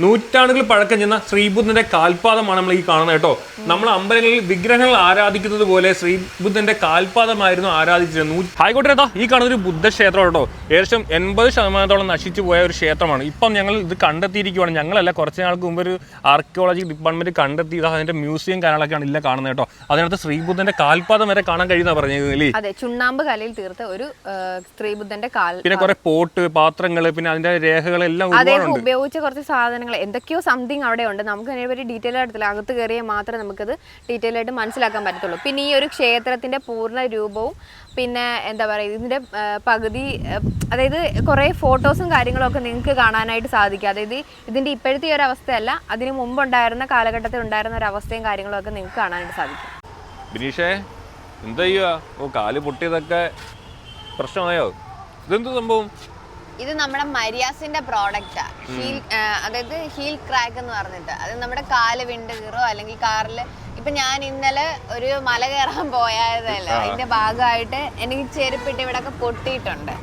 നൂറ്റാണ്ടുകൾ പഴക്കം ചെന്ന ശ്രീബുദ്ധന്റെ കാൽപാദമാണ് നമ്മൾ ഈ കാണുന്നത് കേട്ടോ. നമ്മൾ അമ്പലങ്ങളിൽ വിഗ്രഹങ്ങൾ ആരാധിക്കുന്നത് പോലെ ശ്രീബുദ്ധന്റെ കാൽപാദമായിരുന്നു ആരാധിച്ചിരുന്നത്. നൂ- ആയിക്കോട്ടെ കേട്ടോ ഈ കാണുന്ന ഒരു ബുദ്ധക്ഷേത്രം കേട്ടോ. ഏകദേശം എൺപത് ശതമാനത്തോളം നശിച്ചു പോയ ഒരു ക്ഷേത്രമാണ്. ഇപ്പം ഞങ്ങൾ ഇത് കണ്ടെത്തിയിരിക്കുവാണ്. ഞങ്ങളല്ല കുറച്ച് നാൾക്ക് മുമ്പ് ഒരു ആർക്കിയോളജി ഡിപ്പാർട്ട്മെന്റ് കണ്ടെത്തി. അതിന്റെ മ്യൂസിയം കാര്യങ്ങളൊക്കെയാണ് ഇല്ല കാണുന്നത് കേട്ടോ. അതിനകത്ത് ശ്രീബുദ്ധന്റെ കാൽപാദം വരെ കാണാൻ കഴിയുന്ന പറഞ്ഞത് അല്ലേ അതെ ചുണ്ണാമ്പ് കലയിൽ തീർത്ത ഒരു ശ്രീബുദ്ധന്റെ കാൽ പിന്നെ കുറെ പോട്ട് പാത്രങ്ങൾ പിന്നെ അതിന്റെ രേഖകളെല്ലാം ഉപയോഗിച്ച കുറച്ച് സാധനങ്ങൾ എന്തൊക്കെയോ സംതിങ് അവിടെ ഉണ്ട്. നമുക്ക് അതിനെപ്പറ്റി ഡീറ്റെയിൽ ആയിട്ടില്ല അകത്ത് കയറിയാൽ മാത്രമേ നമുക്കത് ഡീറ്റെയിൽ ആയിട്ട് മനസ്സിലാക്കാൻ പറ്റത്തുള്ളൂ. പിന്നെ ഈ ഒരു ക്ഷേത്രത്തിന്റെ പൂർണ രൂപവും പിന്നെ എന്താ പറയുക ഇതിന്റെ പകുതി അതായത് കുറേ ഫോട്ടോസും കാര്യങ്ങളൊക്കെ നിങ്ങൾക്ക് കാണാനായിട്ട് സാധിക്കും. അതായത് ഇതിന്റെ ഇപ്പോഴത്തെ ഒരു അവസ്ഥയല്ല അതിന് മുമ്പുണ്ടായിരുന്ന കാലഘട്ടത്തിൽ ഉണ്ടായിരുന്ന ഒരു അവസ്ഥയും കാര്യങ്ങളൊക്കെ നിങ്ങൾക്ക് കാണാനായിട്ട് സാധിക്കും. ബിനീഷേ എന്താ ചെയ്യുക? ഓ കാൽ പൊട്ടിയതൊക്കെ പ്രശ്നമായോ? ഇതെന്ത് സംഭവം? ഇത് നമ്മുടെ മരിയാസിന്റെ പ്രോഡക്റ്റാ ഹീൽ അതായത് ഹീൽ ക്രാക്ക് എന്ന് പറഞ്ഞിട്ട്. അത് നമ്മുടെ കാൽ വിണ്ട് കീറോ അല്ലെങ്കിൽ കാറിൽ ഇപ്പൊ ഞാൻ ഇന്നലെ ഒരു മല കയറാൻ പോയതല്ല അതിന്റെ ഭാഗമായിട്ട് എനിക്ക് ചെരുപ്പിട്ട് ഇവിടെ ഒക്കെ പൊട്ടിയിട്ടുണ്ട്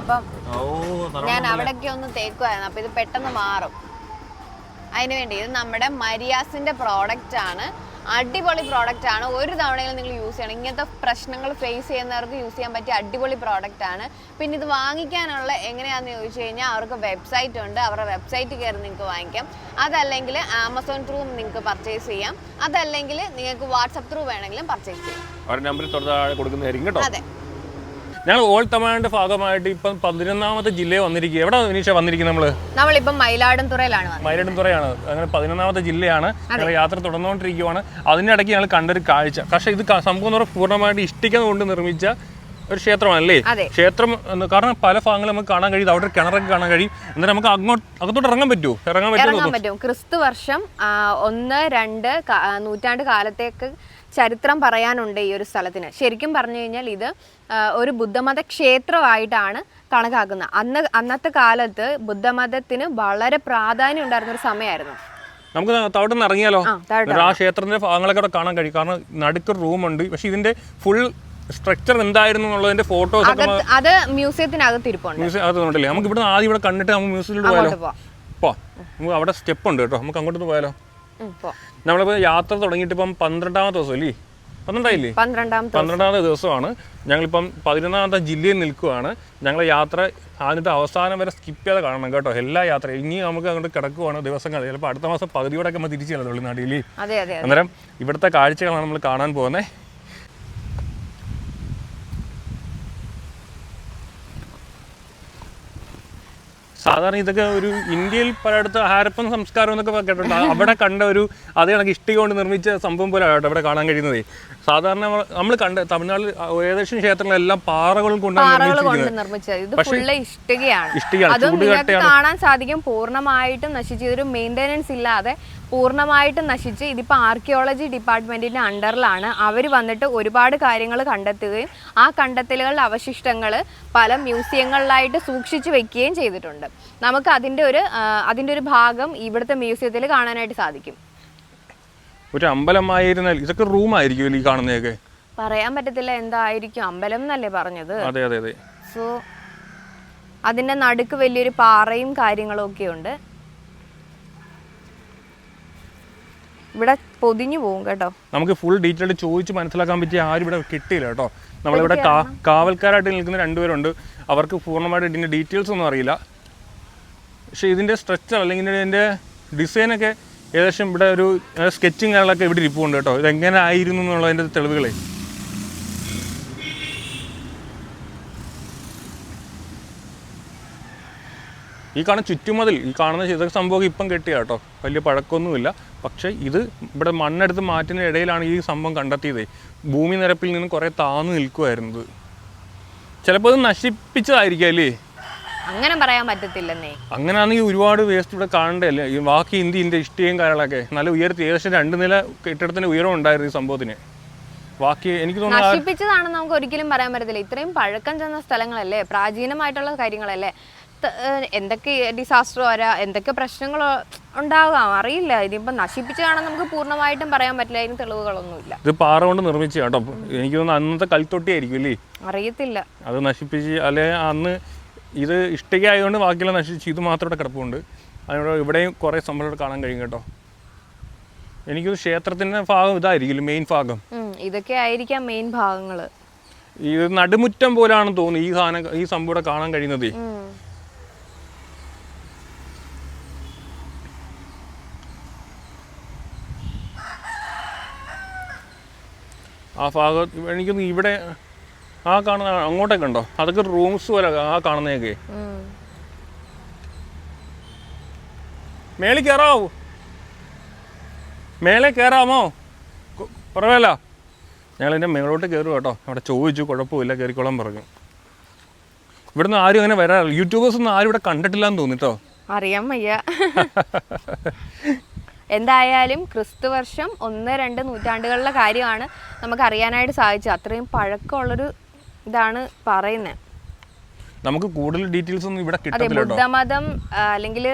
അപ്പം ഞാൻ അവിടെയൊക്കെ ഒന്ന് തേക്കുമായിരുന്നു അപ്പൊ ഇത് പെട്ടെന്ന് മാറും. അതിന് വേണ്ടി ഇത് നമ്മുടെ മരിയാസിന്റെ പ്രോഡക്റ്റ് ആണ്. അടിപൊളി പ്രോഡക്റ്റ് ആണ്. ഒരു തവണയിൽ നിങ്ങൾ യൂസ് ചെയ്യണം. ഇങ്ങനത്തെ പ്രശ്നങ്ങൾ ഫേസ് ചെയ്യുന്നവർക്ക് യൂസ് ചെയ്യാൻ പറ്റിയ അടിപൊളി പ്രോഡക്റ്റ് ആണ്. പിന്നെ ഇത് വാങ്ങിക്കാനുള്ള എങ്ങനെയാണെന്ന് ചോദിച്ചു കഴിഞ്ഞാൽ അവർക്ക് വെബ്സൈറ്റ് ഉണ്ട്. അവരുടെ വെബ്സൈറ്റ് കയറി നിങ്ങൾക്ക് വാങ്ങിക്കാം. അതല്ലെങ്കിൽ ആമസോൺ ത്രൂ നിങ്ങൾക്ക് പർച്ചേസ് ചെയ്യാം. അതല്ലെങ്കിൽ നിങ്ങൾക്ക് വാട്സപ്പ് ത്രൂ വേണമെങ്കിലും പർച്ചേസ് ചെയ്യാം. അവരുടെ കൊടുക്കുന്നതായിരിക്കും കേട്ടോ. അതെ. ഞങ്ങൾ ഓൾ തമിഴ്നാടിന്റെ ഭാഗമായിട്ട് ഇപ്പം പതിനൊന്നാമത്തെ ജില്ലയിൽ വന്നിരിക്കുക എവിടെ വിനീഷ വന്നിരിക്കുന്നത് നമ്മൾ? നമ്മളിപ്പം മയിലാടുംതുറയിലാണ് മയിലടുംതുറയാണ്. അങ്ങനെ പതിനൊന്നാമത്തെ ജില്ലയാണ്. ഞങ്ങൾ യാത്ര തുടർന്നുകൊണ്ടിരിക്കുകയാണ് അതിനിടയ്ക്ക് ഞങ്ങൾ കണ്ടൊരു കാഴ്ച. പക്ഷേ ഇത് സംഭവം എന്ന് പൂർണമായിട്ട് ഇഷ്ടിക കൊണ്ട് നിർമ്മിച്ച ഒരു ക്ഷേത്രമാണല്ലേ. ക്ഷേത്രം കാരണം പല ഭാഗങ്ങളും നമുക്ക് കാണാൻ കഴിയും. അവിടെ കിണറൊക്കെ കാണാൻ കഴിയും. എന്നിട്ട് നമുക്ക് അങ്ങോട്ട് അകത്തോട്ട് ഇറങ്ങാൻ പറ്റുമോ? ഇറങ്ങാൻ പറ്റും. ക്രിസ്തു വർഷം ഒന്ന് രണ്ട് നൂറ്റാണ്ട് കാലത്തേക്ക് ചരിത്രം പറയാനുണ്ട് ഈ ഒരു സ്ഥലത്തിന്. ശരിക്കും പറഞ്ഞു കഴിഞ്ഞാൽ ഇത് ഒരു ബുദ്ധമത ക്ഷേത്രമായിട്ടാണ് കണക്കാക്കുന്നത്. അന്ന് അന്നത്തെ കാലത്ത് ബുദ്ധമതത്തിന് വളരെ പ്രാധാന്യം ഉണ്ടായിരുന്ന ഒരു സമയമായിരുന്നു. നമുക്ക് നിന്ന് ഇറങ്ങിയാലോ? ആ താഴോട്ട് ക്ഷേത്രത്തിന്റെ ഭാഗങ്ങളൊക്കെ അവിടെ കാണാൻ കഴിയും. കാരണം നടുക്കൊരു റൂമുണ്ട് പക്ഷെ ഇതിന്റെ ഫുൾ സ്ട്രക്ചർ എന്തായിരുന്നു എന്നുള്ളതിന്റെ ഫോട്ടോസ് അത് മ്യൂസിയത്തിനകത്ത് ഇരിപ്പുണ്ട് മ്യൂസിയം അകത്തുണ്ടല്ലേ നമുക്ക് ഇവിടെ ആദ്യം ഇവിടെ കണ്ടിട്ട് നമുക്ക് മ്യൂസിയത്തിലോട്ട് പോയാലോ? നമുക്ക് അവിടെ സ്റ്റെപ്പ് ഉണ്ട് കേട്ടോ. നമുക്ക് അങ്ങോട്ട് പോയാലോ. നമ്മളിപ്പോൾ യാത്ര തുടങ്ങിയിട്ട് ഇപ്പം പന്ത്രണ്ടാമത്തെ ദിവസം അല്ലേ പന്ത്രണ്ടായില്ലേ പന്ത്രണ്ടാമത്തെ പന്ത്രണ്ടാമത്തെ ദിവസമാണ്. ഞങ്ങളിപ്പം പതിനൊന്നാമത്തെ ജില്ലയിൽ നിൽക്കുകയാണ് ഞങ്ങളെ യാത്ര ആദ്യത്തെ അവസാനം വരെ സ്കിപ്പ് ചെയ്ത് കാണണം കേട്ടോ. എല്ലാ യാത്രയും. ഇനി നമുക്ക് അങ്ങോട്ട് കിടക്കുവാണ് ദിവസങ്ങൾ. ചിലപ്പോൾ അടുത്ത മാസം പകുതിയോടൊക്കെ നമ്മൾ തിരിച്ചു ചെല്ലാം നാട്ടിൽ അതെ അതെ അന്നേരം ഇവിടുത്തെ കാഴ്ചകളാണ് നമ്മൾ കാണാൻ പോകുന്നത് സാധാരണ ഇതൊക്കെ ഒരു ഇന്ത്യയിൽ പലയിടത്ത് ഹാരപ്പൻ സംസ്കാരം എന്നൊക്കെ കേട്ടിട്ടുണ്ട്. അവിടെ കണ്ട ഒരു അതേ കണക്ക് ഇഷ്ടിക കൊണ്ട് നിർമ്മിച്ച സംഭവം പോലെ ആയിട്ട് അവിടെ കാണാൻ കഴിയുന്നത്. സാധാരണ നമ്മൾ കണ്ട തമിഴ്നാട്ടിൽ ഏകദേശം ക്ഷേത്രങ്ങളെല്ലാം പാറകൾ കൊണ്ടാണ് കൊണ്ട് നിർമ്മിച്ചത്. ഇത് ഇഷ്ടികയാണ്. ഇഷ്ടികയാണ്. അതും കാണാൻ സാധിക്കും. പൂർണമായിട്ടും നശിച്ചു ഇതൊരു മെയിന്റെനൻസ് ഇല്ലാതെ പൂർണമായിട്ടും നശിച്ച് ഇതിപ്പോൾ ആർക്കിയോളജി ഡിപ്പാർട്ട്മെന്റിന്റെ അണ്ടറിലാണ് അവർ വന്നിട്ട് ഒരുപാട് കാര്യങ്ങൾ കണ്ടെത്തുകയും ആ കണ്ടെത്തലുകളുടെ അവശിഷ്ടങ്ങൾ പല മ്യൂസിയങ്ങളിലായിട്ട് സൂക്ഷിച്ചു വെക്കുകയും ചെയ്തിട്ടുണ്ട്. നമുക്ക് അതിന്റെ ഒരു അതിന്റെ ഒരു ഭാഗം ഇവിടുത്തെ മ്യൂസിയത്തിൽ കാണാനായിട്ട് സാധിക്കും. ഒരു അമ്പലമായിരുന്നാൽ ഇതൊക്കെ റൂം ആയിരിക്കും ഈ കാണുന്നതൊക്കെ? പറയാൻ പറ്റത്തില്ല എന്തായിരിക്കും. അമ്പലം എന്നല്ലേ പറഞ്ഞത്? അതെ അതെ അതെ. സോ അതിന്റെ നടുക്ക് വലിയൊരു പാറയും കാര്യങ്ങളും ഒക്കെ ഉണ്ട്. ഇവിടെ പൊതിഞ്ഞു പോകും കേട്ടോ. നമുക്ക് ഫുൾ ഡീറ്റെയിൽ ചോദിച്ച് മനസ്സിലാക്കാൻ പറ്റിയ ആരും ഇവിടെ കിട്ടിയില്ല കേട്ടോ. നമ്മളിവിടെ കാവൽക്കാരായിട്ട് നിൽക്കുന്ന രണ്ടുപേരുണ്ട്. അവർക്ക് പൂർണമായിട്ട് ഇതിന്റെ ഡീറ്റെയിൽസ് ഒന്നും അറിയില്ല. പക്ഷേ ഇതിന്റെ സ്ട്രക്ചർ അല്ലെങ്കിൽ ഇതിന്റെ ഡിസൈനൊക്കെ ഏകദേശം ഇവിടെ ഒരു സ്കെച്ചിങ് കാര്യങ്ങളൊക്കെ ഇവിടെ ഇരിപ്പുണ്ട് കേട്ടോ. ഇതെങ്ങനെ ആയിരുന്നു എന്നുള്ളതിന്റെ തെളിവുകളെ. ഈ കാണുന്ന ചുറ്റുമതിൽ ഈ കാണുന്ന ഇതൊക്കെ സംഭവം ഇപ്പം കെട്ടിയ കേട്ടോ. വലിയ പഴക്കമൊന്നുമില്ല. പക്ഷേ ഇത് ഇവിടെ മണ്ണെടുത്ത് മാറ്റുന്ന ഇടയിലാണ് ഈ സംഭവം കണ്ടെത്തിയത്. ഭൂമി നിരപ്പിൽ നിന്ന് കുറേ താന്നു നിൽക്കുമായിരുന്നത് ചിലപ്പോൾ ഇത് നശിപ്പിച്ചതായിരിക്കും അല്ലേ? അങ്ങനെ പറയാൻ പറ്റത്തില്ലെന്നേ. അങ്ങനെയാണെങ്കിൽ ഒരുപാട് വേസ്റ്റ് ഇവിടെ കാണണ്ടല്ലേ? ഈ ബാക്കി ഇന്ത്യന്റെ ഇഷ്ടിയും കാര്യങ്ങളൊക്കെ. നല്ല ഉയരത്തി ഏകദേശം രണ്ട് നില കെട്ടിടത്തിന്റെ ഉയരം ഉണ്ടായിരുന്നു ഈ സംഭവത്തിന്. ബാക്കി എനിക്ക് തോന്നുന്നു നശിപ്പിച്ചതാണെന്ന് നമുക്ക് ഒരിക്കലും പറയാൻ പറ്റത്തില്ല. ഇത്രയും പഴക്കം ചെന്ന സ്ഥലങ്ങളല്ലേ? പ്രാചീനമായിട്ടുള്ള കാര്യങ്ങളല്ലേ? എന്തൊക്കെ ഡിസാസ്റ്റർ വരാ എന്തൊക്കെ പ്രശ്നങ്ങൾ ഉണ്ടാകാം അറിയില്ല. ഇതിപ്പം നശിപ്പിച്ചതാണെന്ന് നമുക്ക് പൂർണമായിട്ടും പറയാൻ പറ്റില്ല അതിന് തെളിവുകളൊന്നുമില്ല. ഇത് പാറ കൊണ്ട് നിർമ്മിച്ച കേട്ടോ. എനിക്ക് തോന്നുന്നു അന്നത്തെ കൽത്തൊട്ടി ആയിരിക്കും അല്ലേ? അറിയത്തില്ല. അത് നശിപ്പിച്ച് അല്ലെ അന്ന് ഇത് ഇഷ്ടിക ആയതുകൊണ്ട് ബാക്കിയെല്ലാം നശിച്ച് ഇത് മാത്രം ഇവിടെ കിടപ്പുണ്ട്. അതിനോട് ഇവിടെയും കുറേ സംഭവം കാണാൻ കഴിയും കേട്ടോ. എനിക്ക് ക്ഷേത്രത്തിന്റെ ഭാഗം ഇതായിരിക്കും മെയിൻ ഭാഗം? ഇതൊക്കെ ആയിരിക്കാം മെയിൻ ഭാഗങ്ങൾ. ഈ നടുമുറ്റം പോലാണെന്ന് തോന്നുന്നു ഈ സാധനം ഈ സംഭവം കാണാൻ കഴിയുന്നത്. ആ ഭാഗത്ത് എനിക്കൊന്ന് ഇവിടെ ആ കാണുന്ന അങ്ങോട്ടൊക്കെ ഉണ്ടോ? അതൊക്കെ റൂംസ് പോലെ ആ കാണുന്നതൊക്കെ. ഉം. മേളിൽ കയറാവോ മേലെ കയറാമോ പറവല്ല എന്റെ മേളോട്ട് കയറും കേട്ടോ. അവിടെ ചോദിച്ചു കുഴപ്പമില്ല കയറിക്കോളാൻ പറഞ്ഞു. ഇവിടുന്ന് ആരും അങ്ങനെ വരാറില്ല. യൂട്യൂബേഴ്സ് ഒന്നും ആരും ഇവിടെ കണ്ടിട്ടില്ല എന്ന് തോന്നിട്ടോ? അറിയാൻ വയ്യ. എന്തായാലും ക്രിസ്തു വർഷം ഒന്ന് രണ്ട് നൂറ്റാണ്ടുകളിലെ കാര്യമാണ് നമുക്ക് അറിയാനായിട്ട് സാധിച്ചത്. അത്രയും പഴക്കമുള്ളൊരു ഇതാണ് പറയുന്നത് നമുക്ക് കൂടുതൽ ഡീറ്റെയിൽസ് ഒന്നും ഇവിടെ കിട്ടത്തില്ല ബുദ്ധമതം അല്ലെങ്കിൽ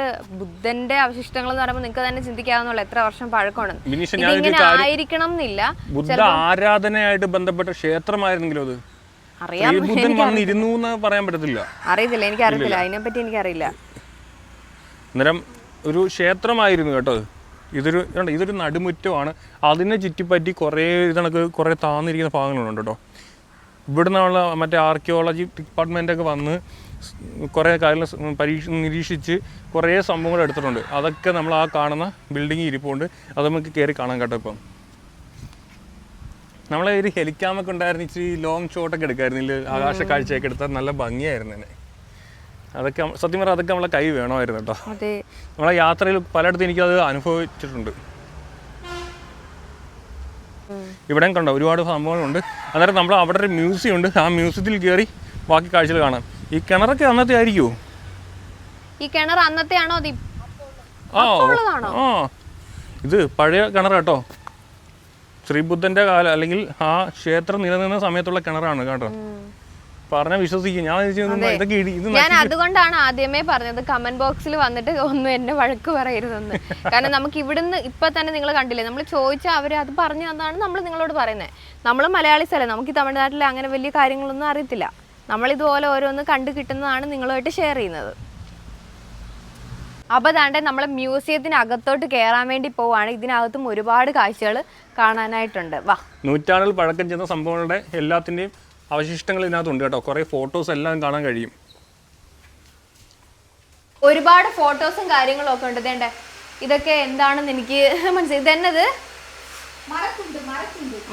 ബുദ്ധന്റെ അവശിഷ്ടങ്ങൾ എന്ന് പറയുമ്പോൾ നിങ്ങൾക്ക് തന്നെ ചിന്തിക്കാവുന്നുള്ളൂ എത്ര വർഷം പഴക്കമാണ്. ആയിരിക്കണം എന്നില്ല. ബുദ്ധ ആരാധനയായിട്ട് ബന്ധപ്പെട്ട ക്ഷേത്രമായിരുന്നെങ്കിലും അത്? ബുദ്ധൻ വന്നിരുന്നു എന്ന് പറയാൻ പറ്റത്തില്ല. അറിയത്തില്ല എനിക്ക് അറിയത്തില്ല അതിനെപ്പറ്റി എനിക്കറിയില്ല. അന്നേരം ഒരു ക്ഷേത്രമായിരുന്നു കേട്ടോ. ഇതൊരു ഇതൊരു നടുമുറ്റമാണ്. അതിനെ ചുറ്റിപ്പറ്റി കുറേ ഇതണക്ക് കുറേ താന്നിരിക്കുന്ന ഭാഗങ്ങളുണ്ട് കേട്ടോ. ഇവിടെ നിന്നുള്ള മറ്റേ ആർക്കിയോളജി ഡിപ്പാർട്ട്മെന്റൊക്കെ വന്ന് കുറേ കാര്യങ്ങൾ പരീക്ഷ നിരീക്ഷിച്ച് കുറേ സംഭവങ്ങൾ എടുത്തിട്ടുണ്ട്. അതൊക്കെ നമ്മൾ ആ കാണുന്ന ബിൽഡിംഗ് ഇരിപ്പുണ്ട്. അത് നമുക്ക് കയറി കാണാൻ കേട്ടോ ഇപ്പം. നമ്മളെ ഒരു ഹെലിക്കാമൊക്കെ ഉണ്ടായിരുന്നു ഇച്ചിരി ലോങ് ഷോട്ടൊക്കെ എടുക്കായിരുന്നില്ല? ആകാശ കാഴ്ചയൊക്കെ എടുത്താൽ നല്ല ഭംഗിയായിരുന്നു അതൊക്കെ സത്യം പറഞ്ഞാൽ അതൊക്കെ നമ്മളെ കൈ വേണമായിരുന്നു കേട്ടോ. അതെ. നമ്മളെ യാത്രയിൽ പലയിടത്തും എനിക്കത് അനുഭവിച്ചിട്ടുണ്ട്. ഇവിടെയും കണ്ടോ ഒരുപാട് സംഭവങ്ങളുണ്ട്. അന്നേരം നമ്മൾ അവിടെ ഒരു മ്യൂസിയം ഉണ്ട്. ആ മ്യൂസിയത്തിൽ കയറി ബാക്കി കാഴ്ചകൾ കാണാം. ഈ കിണറൊക്കെ അന്നത്തെ ആയിരിക്കുമോ ഈ കിണർ അന്നത്തെ ആണോ? ആ ഇത് പഴയ കിണർ കേട്ടോ. ശ്രീബുദ്ധന്റെ കാലം അല്ലെങ്കിൽ ആ ക്ഷേത്രം നിലനിന്ന സമയത്തുള്ള കിണറാണ് കേട്ടോ. പറഞ്ഞാൽ വിശ്വസിക്കും. ഞാൻ ഇതൊക്കെ ഞാൻ അതുകൊണ്ടാണ് ആദ്യമേ പറഞ്ഞത് കമന്റ് ബോക്സിൽ വന്നിട്ട് ഒന്നും എന്നെ വഴക്ക് പറയരുതെന്ന്. കാരണം നമുക്ക് ഇവിടുന്ന് ഇപ്പൊ തന്നെ നിങ്ങൾ കണ്ടില്ലേ നമ്മൾ ചോദിച്ചാൽ അവർ അത് പറഞ്ഞു തന്നാണ് നമ്മൾ നിങ്ങളോട് പറയുന്നത് നമ്മൾ മലയാളി സ്ഥലം നമുക്ക് ഈ തമിഴ്നാട്ടിലെ അങ്ങനെ വലിയ കാര്യങ്ങളൊന്നും അറിയത്തില്ല. നമ്മൾ ഇതുപോലെ ഓരോന്ന് കണ്ടു കിട്ടുന്നതാണ് നിങ്ങളുമായിട്ട് ഷെയർ ചെയ്യുന്നത്. അപ്പോൾ താണ്ടെ നമ്മൾ മ്യൂസിയത്തിന് അകത്തോട്ട് കയറാൻ വേണ്ടി പോവാണ്. ഇതിനകത്തും ഒരുപാട് കാഴ്ചകൾ കാണാനായിട്ടുണ്ട്. വാ. നൂറ്റാണ്ടിൽ പഴക്കം ചെന്ന സംഭവങ്ങളുടെ എല്ലാത്തിന്റെയും അവശിഷ്ടങ്ങൾ ഇതിനകത്തുണ്ട് കേട്ടോ. കുറേ ഫോട്ടോസ് എല്ലാം കാണാൻ കഴിയും. ഒരുപാട് ഫോട്ടോസും കാര്യങ്ങളും ഒക്കെ ഉണ്ട്. ഇതേണ്ട ഇതൊക്കെ എന്താണെന്ന് എനിക്ക് മനസ്സിലായി. ഇതെന്നത്?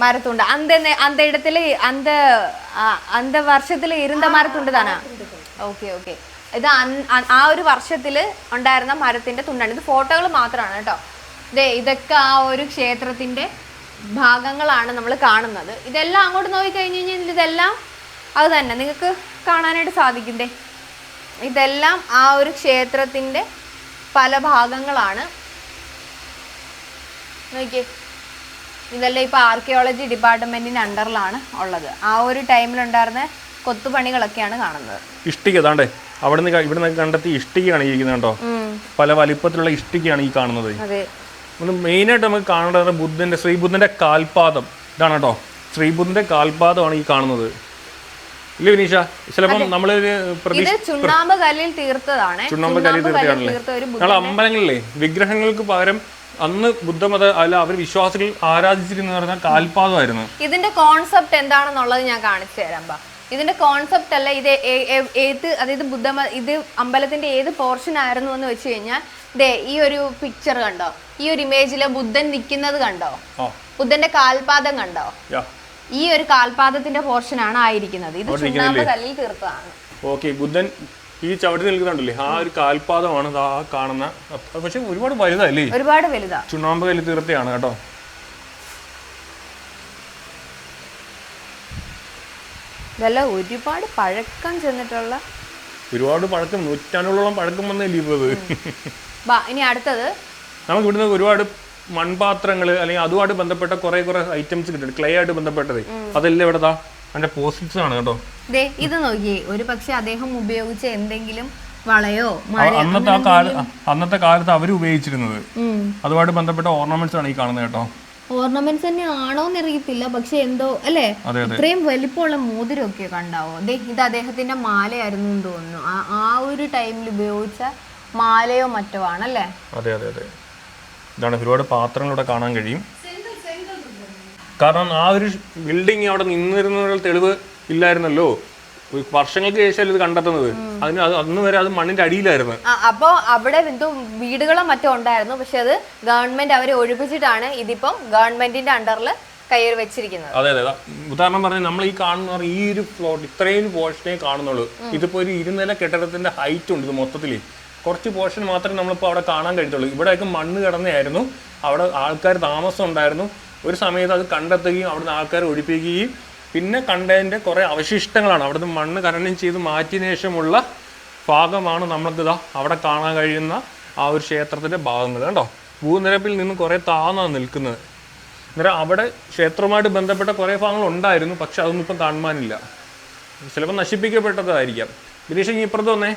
മരത്തുണ്ട് അന്ത അന്ത ഇടത്തിൽ അന്ത അന്ത വർഷത്തിൽ ഇരുന്ന മരത്തുണ്ട്. Thana okay okay. ഇത് ആ ഒരു വർഷത്തിൽ ഉണ്ടായിരുന്ന മരത്തിന്റെ തുണ്ടാണ്. ഇത് ഫോട്ടോകൾ മാത്രമാണ് കേട്ടോ. ദേ ഇതൊക്കെ ആ ഒരു ക്ഷേത്രത്തിന്റെ ഭാഗങ്ങളാണ് നമ്മൾ കാണുന്നത്. ഇതെല്ലാം അങ്ങോട്ട് നോക്കിക്കഴിഞ്ഞ് കഴിഞ്ഞാൽ ഇതെല്ലാം അത് തന്നെ. നിങ്ങൾക്ക് കാണാനായിട്ട് സാധിക്കും ഇതെല്ലാം ആ ഒരു ക്ഷേത്രത്തിന്റെ പല ഭാഗങ്ങളാണ്. നോക്കിയേ. ഇതെല്ലാം ഇപ്പോൾ ആർക്കിയോളജി ഡിപ്പാർട്ട്മെന്റിന്റെ അണ്ടറിലാണ് ഉള്ളത്. ആ ഒരു ടൈമിലുണ്ടായിരുന്ന കൊത്തുപണികളൊക്കെയാണ് കാണുന്നത്. ഇഷ്ടിക താണ്ടേ അവിടെ നിന്ന് ഇവിടെ നിന്ന് കണ്ടെത്തി ഇഷ്ടികയാണ് ഇരിക്കുന്നത് കേട്ടോ പല വലിപ്പത്തിലുള്ള ഇഷ്ടികയാണ് ഈ കാണുന്നത്. അതെ. മെയിനായിട്ട് നമുക്ക് കാണേണ്ടത് ബുദ്ധന്റെ ശ്രീബുദ്ധന്റെ കാൽപാദം. ഇതാണ് കേട്ടോ. ശ്രീബുദ്ധന്റെ കാൽപാദമാണ് ഈ കാണുന്നത്. ഇല്ല വിനീഷ? ചിലപ്പം നമ്മളൊരു ചുണ്ണാമ്പ് കല്ലിൽ തീർത്തതാണ്. ചുണ്ണാമ്പ് കല്ലിൽ തീർച്ചയാണല്ലേ തീർത്ത ഒരു ബുദ്ധ ഞങ്ങൾ അമ്പലങ്ങളിലെ വിഗ്രഹങ്ങൾക്ക് പകരം അന്ന് ബുദ്ധമത അല്ല അവർ വിശ്വാസികൾ ആരാധിച്ചിരുന്ന കാൽപാദമായിരുന്നു. ഇതിന്റെ കോൺസെപ്റ്റ് എന്താണെന്നുള്ളത് ഞാൻ കാണിച്ചു തരാം ഇതിന്റെ കോൺസെപ്റ്റ് അല്ല ഇത് ഏത് അതായത് ബുദ്ധമ ഇത് അമ്പലത്തിന്റെ ഏത് പോർഷൻ ആയിരുന്നു എന്ന് വെച്ച് കഴിഞ്ഞാൽ ദേ ഈ ഒരു പിക്ചർ കണ്ടോ? ഈ ഒരു ഇമേജിൽ ബുദ്ധൻ നിൽക്കുന്നത് കണ്ടോ? ബുദ്ധന്റെ കാൽപാദം കണ്ടോ? ഈ ഒരു കാൽപാദത്തിന്റെ പോർഷൻ ആണ് ആയിരിക്കുന്നത്. ഇത് ചുണ്ണാമ്പ് കല്ലിൽ തീർത്തതാണ്. ഓക്കെ ബുദ്ധൻ ഈ ചവിട്ടി നിൽക്കുന്നുണ്ടല്ലേ? ആ ഒരു കാൽപാദമാണ് ആ കാണുന്ന. പക്ഷെ ഒരുപാട് വലുതല്ലേ? ഒരുപാട് വലുതാ. ചുണ്ണാമ്പ് കല്ല് തീർത്തയാണ് കേട്ടോ. ഇതെല്ലാം ഒരുപാട് പഴക്കം ചെന്നിട്ടുള്ള ഒരുപാട് പഴക്കം നൂറ്റാണ്ടുകളോളം പഴക്കം വന്നല്ലേ ഇപ്പോൾ ഇനി അടുത്തത്. നമുക്ക് ഇവിടുന്ന് ഒരുപാട് മൺപാത്രങ്ങൾ അല്ലെങ്കിൽ അതുമായിട്ട് ബന്ധപ്പെട്ട കുറെ കുറെ ഐറ്റംസ് കിട്ടും ക്ലേ ആയിട്ട് ബന്ധപ്പെട്ടത്. അതെല്ലാം ഇവിടെ ദാ അതിന്റെ പോസിറ്റ്സ് ആണ് കേട്ടോ. ഇത് നോക്കിയേ. ഒരു പക്ഷെ അദ്ദേഹം ഉപയോഗിച്ച എന്തെങ്കിലും വളയോ അന്നത്തെ ആ കാല അന്നത്തെ കാലത്ത് അവർ ഉപയോഗിച്ചിരുന്നത്. അതുമായിട്ട് ബന്ധപ്പെട്ട ഓർണമെന്റ്സ് ആണ് ഈ കാണുന്നത് കേട്ടോ. ഓർണമെന്റ്സ് തന്നെ ആണോന്ന് അറിയത്തില്ല. പക്ഷെ എന്തോ അല്ലേ? അതെ അതെ. ഇത്രയും വലിപ്പമുള്ള മോതിരമൊക്കെ കണ്ടാവോ? ദേ ഇത് അദ്ദേഹത്തിന്റെ മാലയായിരുന്നു എന്ന് തോന്നുന്നു. ആ ഒരു ടൈമിൽ ഉപയോഗിച്ച മാലയോ മറ്റോ ആണല്ലേ? അതെ അതെ അതെ. ഇതാണ് ഒരുപാട് പാത്രങ്ങളൂടെ കാണാൻ കഴിയും. കാരണം ആ ഒരു ബിൽഡിംഗ് അവിടെ നിന്നിരുന്ന തെളിവ് ഇല്ലായിരുന്നല്ലോ. വർഷങ്ങൾക്ക് ശേഷം ഇത് കണ്ടെത്തുന്നത്? അതിന് അന്ന് വരെ അത് മണ്ണിന്റെ അടിയിലായിരുന്നു. അപ്പൊ അവിടെ എന്തോ വീടുകളോ മറ്റോ ഉണ്ടായിരുന്നു. പക്ഷെ അത് ഗവൺമെന്റ് അവരെ ഒഴിപ്പിച്ചിട്ടാണ് ഇതിപ്പം ഗവൺമെന്റിന്റെ അണ്ടറിൽ കയ്യിൽ വെച്ചിരിക്കുന്നത്. അതെ അതെ. ഉദാഹരണം പറഞ്ഞാൽ നമ്മൾ ഈ കാണുന്ന ഈ ഒരു ഫ്ലോർ ഇത്രയും പോർഷനെ കാണുന്നുള്ളൂ. ഇതിപ്പോ ഒരു ഇരുനില കെട്ടിടത്തിന്റെ ഹൈറ്റ് ഉണ്ട് ഇത് മൊത്തത്തിൽ കുറച്ച് പോർഷൻ മാത്രമേ നമ്മളിപ്പോൾ അവിടെ കാണാൻ കഴിയത്തുള്ളൂ. ഇവിടെയൊക്കെ മണ്ണ് കിടന്നായിരുന്നു അവിടെ ആൾക്കാർ താമസം ഉണ്ടായിരുന്നു. ഒരു സമയത്ത് അത് കണ്ടെത്തുകയും അവിടുന്ന് ആൾക്കാരെ ഒഴിപ്പിക്കുകയും പിന്നെ കണ്ടതിന്റെ കുറേ അവശിഷ്ടങ്ങളാണ്. അവിടുന്ന് മണ്ണ് ഖനനം ചെയ്ത് മാറ്റിയ ശേഷമുള്ള ഭാഗമാണ് നമ്മൾക്ക് ഇതാ അവിടെ കാണാൻ കഴിയുന്ന ആ ഒരു ക്ഷേത്രത്തിന്റെ ഭാഗങ്ങൾ. കണ്ടോ? ഭൂനിരപ്പിൽ നിന്ന് കുറേ താന്നാണ് നിൽക്കുന്നത്. അന്നേരം അവിടെ ക്ഷേത്രവുമായിട്ട് ബന്ധപ്പെട്ട കുറേ ഭാഗങ്ങൾ ഉണ്ടായിരുന്നു പക്ഷെ അതൊന്നും ഇപ്പം കാണുവാനില്ല. ചിലപ്പോൾ നശിപ്പിക്കപ്പെട്ടതായിരിക്കാം. ഗിരീഷ് ഇനി ഇപ്പുറത്ത് വന്നേ.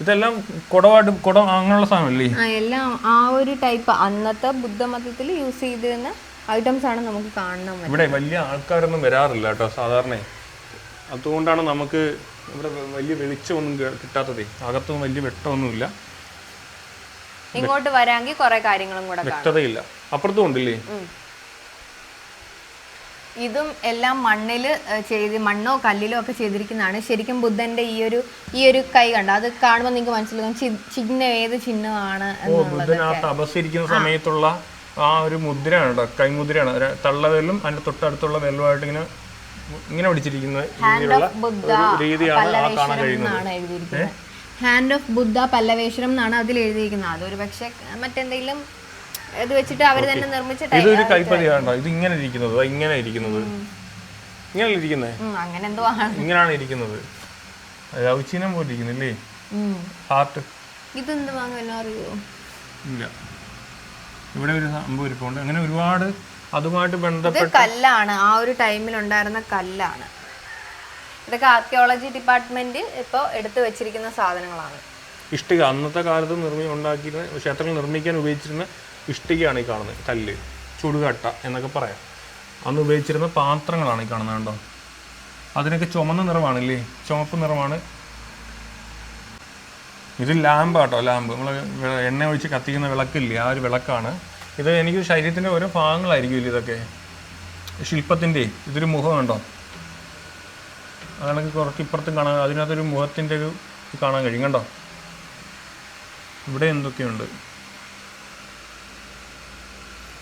ഇതെല്ലാം കുടവായിട്ട് കുടം അങ്ങനെയുള്ള സാധനമല്ലേ? എല്ലാം ആ ഒരു ടൈപ്പ് അന്നത്തെ ബുദ്ധമതത്തിൽ യൂസ് ചെയ്തിരുന്ന ഐറ്റംസ് ആണ് നമുക്ക് കാണാൻ ഇവിടെ വലിയ ആൾക്കാരൊന്നും വരാറില്ല കേട്ടോ സാധാരണ. അതുകൊണ്ടാണ് നമുക്ക് ഇവിടെ വലിയ വെളിച്ചമൊന്നും കിട്ടാത്തതേ. അകത്തും വലിയ വെട്ടമൊന്നുമില്ല. ഇങ്ങോട്ട് വരാമെങ്കിൽ കുറെ കാര്യങ്ങളും കൂടെ കാണാം. വ്യക്തതയില്ല അപ്പുറത്തും ഉണ്ടല്ലേ? ഇതും എല്ലാം മണ്ണിൽ ചെയ്ത് മണ്ണോ കല്ലിലോ ഒക്കെ ചെയ്തിരിക്കുന്നതാണ്. ശരിക്കും ബുദ്ധന്റെ ഈ ഒരു ഈ ഒരു കൈ കണ്ടോ? അത് കാണുമ്പോൾ നിങ്ങൾക്ക് മനസ്സിലാകും ചിഹ്നം ഏത് ചിഹ്നമാണ് എന്നുള്ളത് തപസ്സിരിക്കുന്ന സമയത്തുള്ള ആ ഒരു മുദ്രയാണ് കേട്ടോ കൈമുദ്രയാണ്. തള്ളവിരലും അതിന്റെ തൊട്ടടുത്തുള്ള വിരലുമായിട്ട് ഇങ്ങനെ ഇങ്ങനെ പിടിച്ചിരിക്കുന്ന രീതിയിലുള്ള രീതിയാണ് ആ കാണാൻ കഴിയുന്നത്. ഹാൻഡ് ഓഫ് ബുദ്ധ പല്ലവേശ്വരം എന്നാണ് അതിൽ എഴുതിയിരിക്കുന്നത്. അതൊരു പക്ഷെ മറ്റെന്തെങ്കിലും ഇത് വെച്ചിട്ട് അവർ തന്നെ നിർമ്മിച്ചിട്ട് ഇത് ഇതൊരു കൈപ്പതിയാണ്ടോ ഇത് ഇങ്ങനെ ഇരിക്കുന്നത്. ഇങ്ങനെ ഇരിക്കുന്നത്. ഇങ്ങനെ ഇരിക്കുന്നത് അങ്ങനെ എന്തോ ആണ്. ഇങ്ങനെയാണ് ഇരിക്കുന്നത്. രൗചീനം പോലെ ഇരിക്കുന്നില്ലേ. ഹാർട്ട് ഇതെന്ത് വാങ്ങുമല്ലോ അറിയോ? ഇല്ല. ഇവിടെ ഒരു സംഭവം ഇരിപ്പുണ്ട്. അങ്ങനെ ഒരുപാട് അതുമായിട്ട് ബന്ധപ്പെട്ട് കല്ലാണ്. ആ ഒരു ടൈമിൽ ഉണ്ടായിരുന്ന കല്ലാണ്. ഇതൊക്കെ ആർക്കിയോളജി ഡിപ്പാർട്ട്മെന്റ് ഇപ്പോൾ എടുത്തു വെച്ചിരിക്കുന്ന സാധനങ്ങളാണ്. ഇഷ്ടിക. അന്നത്തെ കാലത്ത് നിർമ്മി ഉണ്ടാക്കിയിരുന്ന ക്ഷേത്രങ്ങൾ നിർമ്മിക്കാൻ ഉപയോഗിച്ചിരുന്ന ഇഷ്ടികയാണ് ഈ കാണുന്നത്. കല്ല് ചുടുകട്ട എന്നൊക്കെ പറയാം. അന്ന് ഉപയോഗിച്ചിരുന്ന പാത്രങ്ങളാണ് ഈ കാണുന്നത് കണ്ടോ? അതിനൊക്കെ ചുമന്ന നിറമാണല്ലേ? ചുമപ്പ് നിറമാണ് ഇത് ലാമ്പ് കേട്ടോ ലാമ്പ്. നമ്മൾ എണ്ണ ഒഴിച്ച് കത്തിക്കുന്ന വിളക്കില്ലേ ആ ഒരു വിളക്കാണ്. ഇത് എനിക്ക് ശരീരത്തിന്റെ ഓരോ ഭാഗങ്ങളായിരിക്കും ഇതൊക്കെ. ശില്പത്തിന്റെ ഇതൊരു മുഖം കണ്ടോ? അതാണെങ്കിൽ കുറച്ച് ഇപ്പുറത്തും കാണാൻ അതിനകത്തൊരു മുഖത്തിന്റെ ഒരു കാണാൻ കഴിയും. കണ്ടോ? ഇവിടെ എന്തൊക്കെയുണ്ട്?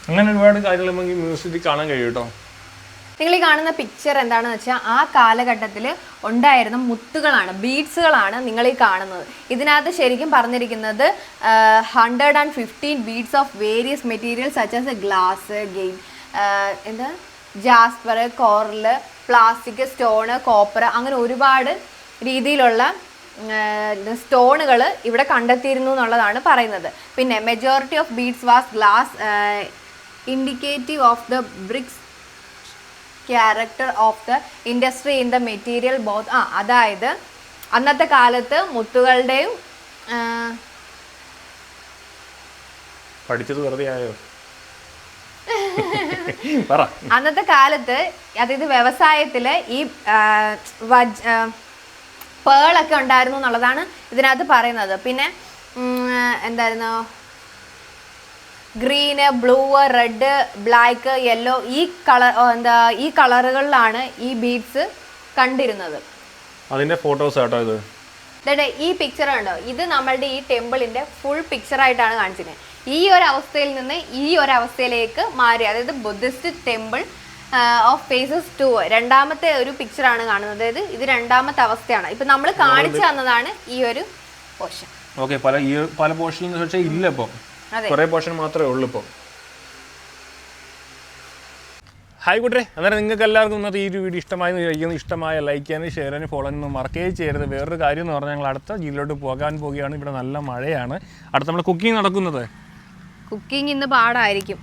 അങ്ങനെ ഒരുപാട് കാര്യങ്ങൾ നമുക്ക് മ്യൂസിയത്തിൽ കാണാൻ കഴിയും കേട്ടോ. നിങ്ങൾ ഈ കാണുന്ന പിക്ചർ എന്താണെന്ന് വെച്ചാൽ ആ കാലഘട്ടത്തിൽ ഉണ്ടായിരുന്ന മുത്തുകളാണ് ബീഡ്സുകളാണ് നിങ്ങൾ ഈ കാണുന്നത്. ഇതിനകത്ത് ശരിക്കും പറഞ്ഞിരിക്കുന്നത് hundred and fifteen beads of various materials such as a glass game എന്താ? Jasper coral plastic stone copper അങ്ങനെ ഒരുപാട് രീതിയിലുള്ള സ്റ്റോണുകൾ ഇവിടെ കണ്ടെത്തിയിരുന്നു എന്നുള്ളതാണ് പറയുന്നത്. പിന്നെ majority of beads was glass indicative of the bricks character of the industry in the material both ആ അതായത് അന്നത്തെ കാലത്ത് മുത്തുകളുടെയും പഠിച്ചത് വെറുതെ ആയോ? അന്നത്തെ കാലത്ത് അതായത് വ്യവസായത്തിൽ ഈ പേളൊക്കെ ഉണ്ടായിരുന്നു എന്നുള്ളതാണ് ഇതിനകത്ത് പറയുന്നത്. പിന്നെ എന്തായിരുന്നു? Green blue red black yellow ഈ കളർ എന്താ ഈ കളറുകളിലാണ് ഈ ബീഡ്സ് കണ്ടിരുന്നത്. അതിന്റെ ഫോട്ടോസ് ആട്ടോ ഇത്. ഈ പിക്ചർ കണ്ടോ? ഇത് നമ്മളുടെ ഈ ടെമ്പിളിന്റെ ഫുൾ പിക്ചർ ആയിട്ടാണ് കാണിച്ചിരുന്നത് ഈ ഒരു അവസ്ഥയിൽ നിന്ന് ഈ ഒരു അവസ്ഥയിലേക്ക് മാറി അതായത് Buddhist temple of phases two രണ്ടാമത്തെ ഒരു പിക്ചർ ആണ് കാണുന്നത്. അതായത് ഇത് രണ്ടാമത്തെ അവസ്ഥയാണ്. ഇപ്പൊ നമ്മൾ കാണിച്ചു തന്നതാണ് ഈ ഒരു പോഷൻ ഓക്കെ പല ഈ പല പോർഷനിൽ ഇല്ല ഇപ്പം. കുറേ പോർഷൻ മാത്രമേ ഉള്ളൂ ഇപ്പം. ഹായ് കൂട്ടരെ അന്നേരം നിങ്ങൾക്ക് എല്ലാവർക്കും ഇന്നത്തെ ഈ ഒരു വീഡിയോ ഇഷ്ടമായി വിചാരിക്കുന്നു. ഇഷ്ടമായ ലൈക്ക് ചെയ്യാനും ഷെയർ ചെയ്യാനും ഫോളോ ചെയ്യാനും മറക്കേ ചെയ്യരുത്. വേറൊരു കാര്യം എന്ന് പറഞ്ഞാൽ ഞങ്ങൾ അടുത്ത ജില്ലയിലോട്ട് പോകാൻ പോവുകയാണ്. ഇവിടെ നല്ല മഴയാണ്. അടുത്ത നമ്മൾ കുക്കിംഗ് നടക്കുന്നത്. കുക്കിംഗ് ഇന്ന് പാടായിരിക്കും.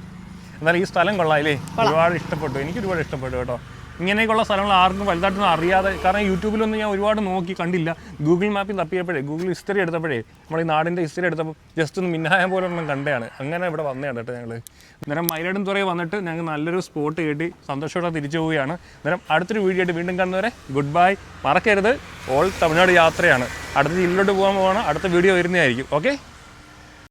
എന്നാൽ ഈ സ്ഥലം കൊള്ളാം അല്ലേ? ഒരുപാട് ഇഷ്ടപ്പെട്ടു. എനിക്ക് ഒരുപാട് ഇഷ്ടപ്പെട്ടു കേട്ടോ. ഇങ്ങനെയൊക്കെയുള്ള സ്ഥലങ്ങൾ ആർക്കും വലുതായിട്ടൊന്നും അറിയാതെ കാരണം യൂട്യൂബിലൊന്നും ഞാൻ ഒരുപാട് നോക്കി കണ്ടില്ല. ഗൂഗിൾ മാപ്പിൽ തപ്പിയപ്പോഴേ ഗൂഗിൾ ഹിസ്റ്ററി എടുത്തപ്പോഴേ നമ്മൾ ഈ നാടിന്റെ ഹിസ്റ്ററി എടുത്തപ്പോൾ ജസ്റ്റ് ഒന്ന് മിന്നായ പോലെ ഒന്നും കണ്ടതാണ്. അങ്ങനെ ഇവിടെ വന്നതാണ് കേട്ടോ ഞങ്ങൾ അന്നേരം മയിലാടും തുറയെ വന്നിട്ട് ഞങ്ങൾ നല്ലൊരു സ്പോട്ട് കിട്ടി സന്തോഷത്തോടെ തിരിച്ചു പോവുകയാണ്. നേരം അടുത്തൊരു വീഡിയോ ആയിട്ട് വീണ്ടും കാണുന്നവരെ ഗുഡ് ബൈ മറക്കരുത്. ഓൾ തമിഴ്നാട് യാത്രയാണ്. അടുത്ത ജില്ലയിലോട്ട് പോകാൻ പോവാണ്. അടുത്ത വീഡിയോ വരുന്നതായിരിക്കും. ഓക്കെ